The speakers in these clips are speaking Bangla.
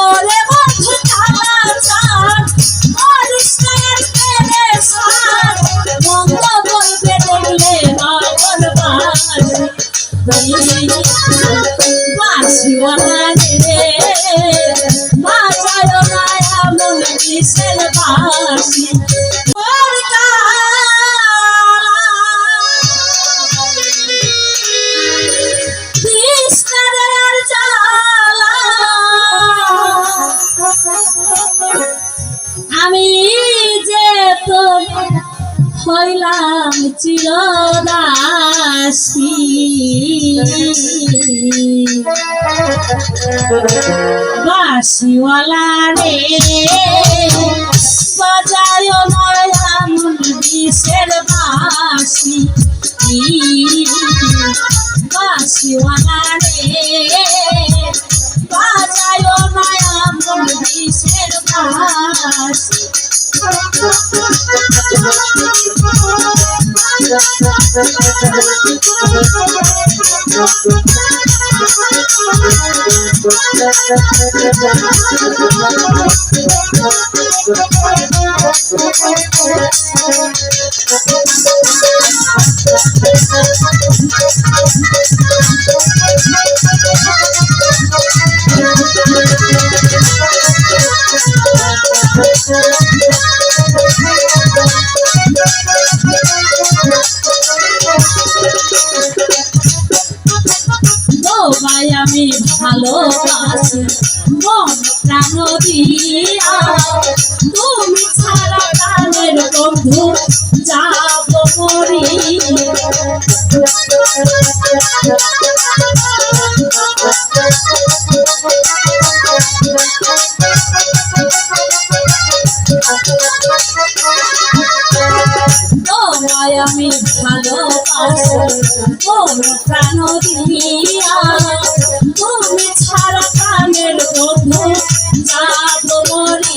ওরে বন্ধু কালা চাঁদ করিস না আর পেরেশান মন্দ বলবে দেখলে নগর বাসি হইলাম চিরদাসী। বাসিওয়ালা রে। তোমায় আমি ভালোবাসি মন প্রাণ দিয়া। তুমি ছাড়া প্রাণের বন্ধু যাব মরি আমি প্রাণ দিয়া তুমি ছাড়া কানের বন্ধু যাব মরি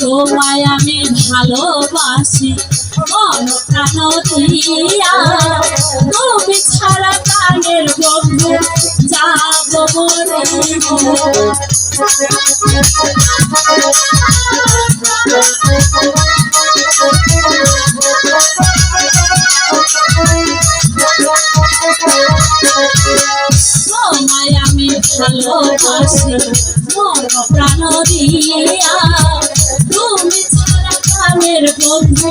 তোমায় আমি ভালোবাসি মন প্রাণ দিয়া। তুমি ছাড়া প্রাণের বন্ধু তোমায় আমি ভালোবাসি মন প্রাণ দিয়া তুমি ছাড়া প্রাণের বন্ধু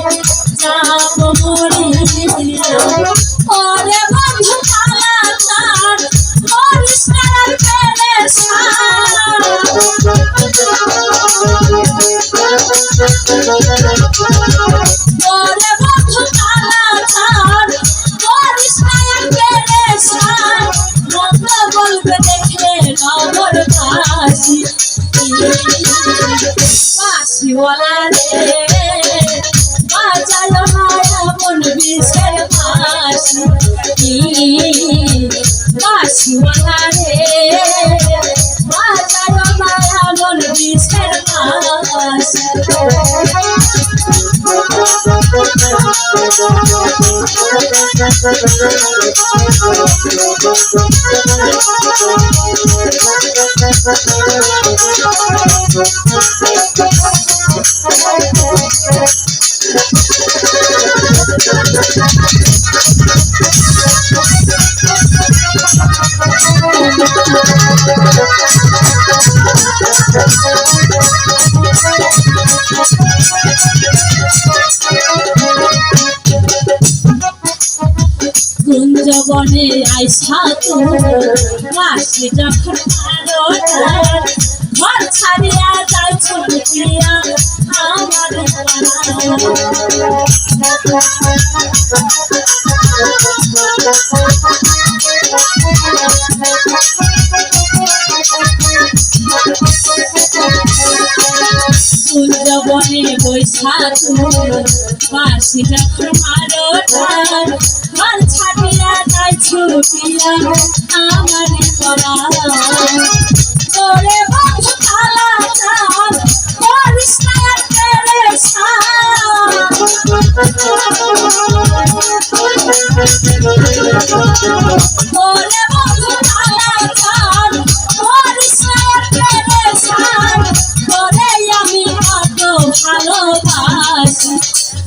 যাব মরে বাসিওয়ালা রে বাজায় না এমন বিষের বাসি বাসিওয়ালা রে এমন বিষের বাসি কুঞ্জবনে আইসা তো মাসি যখন ঘর ছাড়িয়া যায় ছুটিয়া আমার বৈশা তুই মাসি যখন আরও ঘর ছাড়িয়া যায় ছুটিয়া আমার করা তোরে বন্ধু তালা চাল, করিস না আর পেরেশান